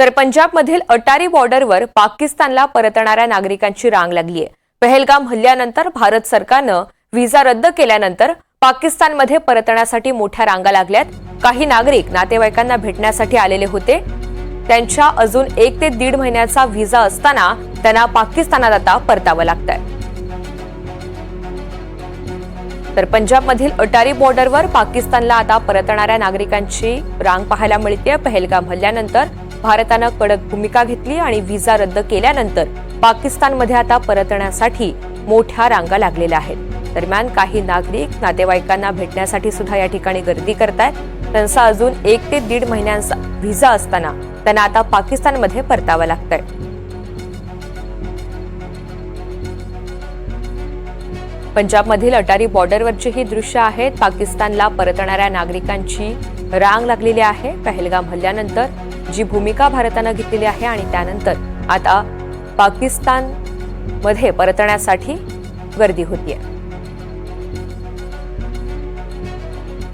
तर पंजाबमधील अटारी बॉर्डरवर पाकिस्तानला परतणाऱ्या नागरिकांची रांग लागली आहे पहलगाम हल्ल्यानंतर भारत सरकारनं व्हिसा रद्द केल्यानंतर पाकिस्तानमध्ये परतण्यासाठी मोठ्या रांगा लागल्यात. काही नागरिक नातेवाईकांना भेटण्यासाठी आलेले होते. त्यांच्या अजून एक ते दीड महिन्याचा व्हिसा असताना त्यांना पाकिस्तानात आता परतावं लागतंय. तर पंजाबमधील अटारी बॉर्डरवर पाकिस्तानला आता परतणाऱ्या नागरिकांची रांग पाहायला मिळते पहलगाम हल्ल्यानंतर भारतानं कडक भूमिका घेतली आणि व्हिसा रद्द केल्यानंतर पाकिस्तानमध्ये आता परतण्यासाठी मोठ्या रांगा लागलेल्या आहेत. दरम्यान काही नागरिक नातेवाईकांना भेटण्यासाठी सुद्धा या ठिकाणी गर्दी करतायत. त्यांचा अजून एक ते दीड महिन्यांचा व्हिसा असताना त्यांना आता पाकिस्तानमध्ये परतावं लागतंय. पंजाबमधील अटारी बॉर्डरवरची ही दृश्य आहेत. पाकिस्तानला परतणाऱ्या नागरिकांची रांग लागलेली आहे. पहलगाम हल्ल्यानंतर जी भूमिका भारतानं घेतलेली आहे आणि त्यानंतर आता पाकिस्तानमध्ये परतण्यासाठी गर्दी होतीये.